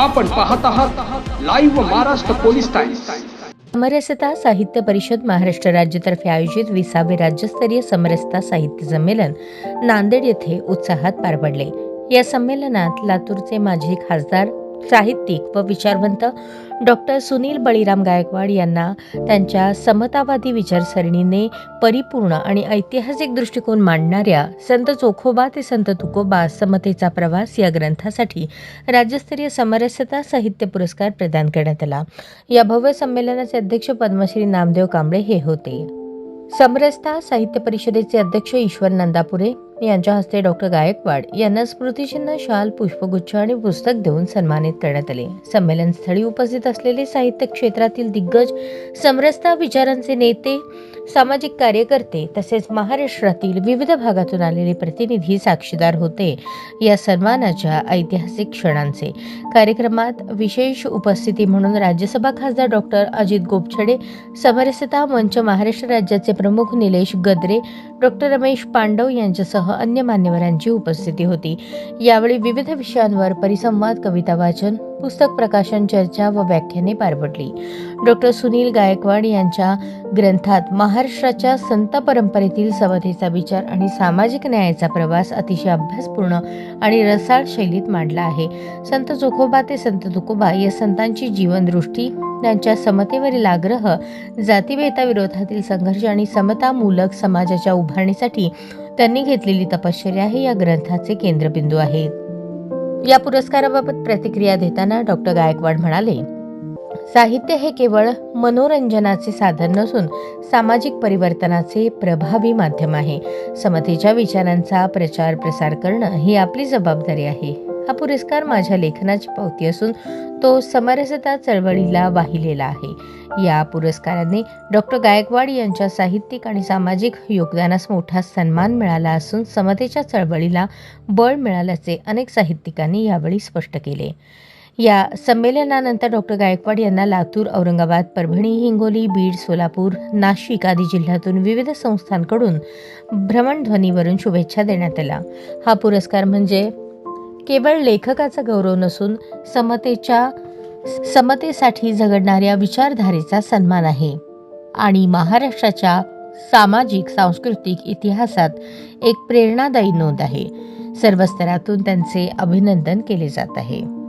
आपण पाहत आहात लाईव्ह महाराष्ट्र पोलीस टाइम्स समरसता साहित्य परिषद महाराष्ट्र राज्यातर्फे आयोजित विसावे राज्यस्तरीय समरसता साहित्य संमेलन नांदेड येथे उत्साहात पार पडले. या संमेलनात लातूरचे माजी खासदार साहित्यिक व विचारवंत डॉक्टर सुनील बळीराम गायकवाड यांना त्यांच्या समतावादी विचारसरणीने परिपूर्ण आणि ऐतिहासिक दृष्टिकोन मांडणाऱ्या संत चोखोबा ते संत तुकोबा समतेचा प्रवास या ग्रंथासाठी राज्यस्तरीय समरसता साहित्य पुरस्कार प्रदान करण्यात आला. या भव्य संमेलनाचे अध्यक्ष पद्मश्री नामदेव कांबळे हे होते. समरसता साहित्य परिषदेचे अध्यक्ष ईश्वर नंदापुरे यांच्या हस्ते डॉक्टर गायकवाड यांना स्मृतिचिन्ह शाल पुष्पगुच्छ आणि पुस्तक देऊन सन्मानित करण्यात आले. संमेलन स्थळी उपस्थित असलेले साहित्य क्षेत्रातील दिग्गज समरसता विचारांचे नेते सामाजिक कार्यकर्ते तसेच महाराष्ट्रातील विविध भागातून आलेले प्रतिनिधी साक्षीदार होते. या सन्मानाच्या ऐतिहासिक क्षणांचे. कार्यक्रमात विशेष उपस्थिती म्हणून राज्यसभा खासदार डॉक्टर अजित गोपछडे समरसता मंच महाराष्ट्र राज्याचे प्रमुख निलेश गद्रे डॉक्टर रमेश पांडव यांच्यासह अन्य मान्यवरांची उपस्थिती होती. यावेळी विविध विषयांवर परिसंवाद कविता वाचन पुस्तक प्रकाशन चर्चा व व्याख्याने पार पडली. डॉक्टर सुनील गायकवाड यांच्या ग्रंथात महाराष्ट्राच्या संत परंपरेतील समतेचा विचार आणि सामाजिक न्यायाचा प्रवास अतिशय अभ्यासपूर्ण आणि रसाळ शैलीत मांडला आहे. संत जोखोबा ते संत तुकोबा या संतांची जीवनदृष्टी त्यांच्या समतेवरील आग्रह जातीभेदाविरोधातील संघर्ष आणि समतामूलक समाजाच्या उभारणीसाठी त्यांनी घेतलेली तपश्चर्या हे या ग्रंथाचे केंद्रबिंदू आहेत. या पुरस्काराबाबत प्रतिक्रिया देताना डॉक्टर गायकवाड म्हणाले साहित्य हे केवळ मनोरंजनाचे साधन नसून सामाजिक परिवर्तनाचे प्रभावी माध्यम आहे. समतेच्या विचारांचा प्रचार प्रसार करणं ही आपली जबाबदारी आहे. हा पुरस्कार माझ्या लेखनाची पावती असून तो समरसता चळवळीला वाहिलेला आहे. या पुरस्काराने डॉक्टर गायकवाड यांच्या साहित्यिक आणि सामाजिक योगदानास मोठा सन्मान मिळाला असून समतेच्या चळवळीला बळ मिळाल्याचे अनेक साहित्यिकांनी यावेळी स्पष्ट केले. या संमेलनानंतर डॉक्टर गायकवाड यांना लातूर औरंगाबाद परभणी हिंगोली बीड सोलापूर नाशिक आदी जिल्ह्यातून विविध संस्थांकडून भ्रमणध्वनीवरून शुभेच्छा देण्यात आल्या. हा पुरस्कार म्हणजे केवळ लेखकाचा गौरव नसून समतेच्या समतेसाठी झगडणाऱ्या विचारधारेचा सन्मान आहे आणि महाराष्ट्राच्या सामाजिक सांस्कृतिक इतिहासात एक प्रेरणादायी नोंद आहे. सर्व स्तरातून त्यांचे अभिनंदन केले जात आहे.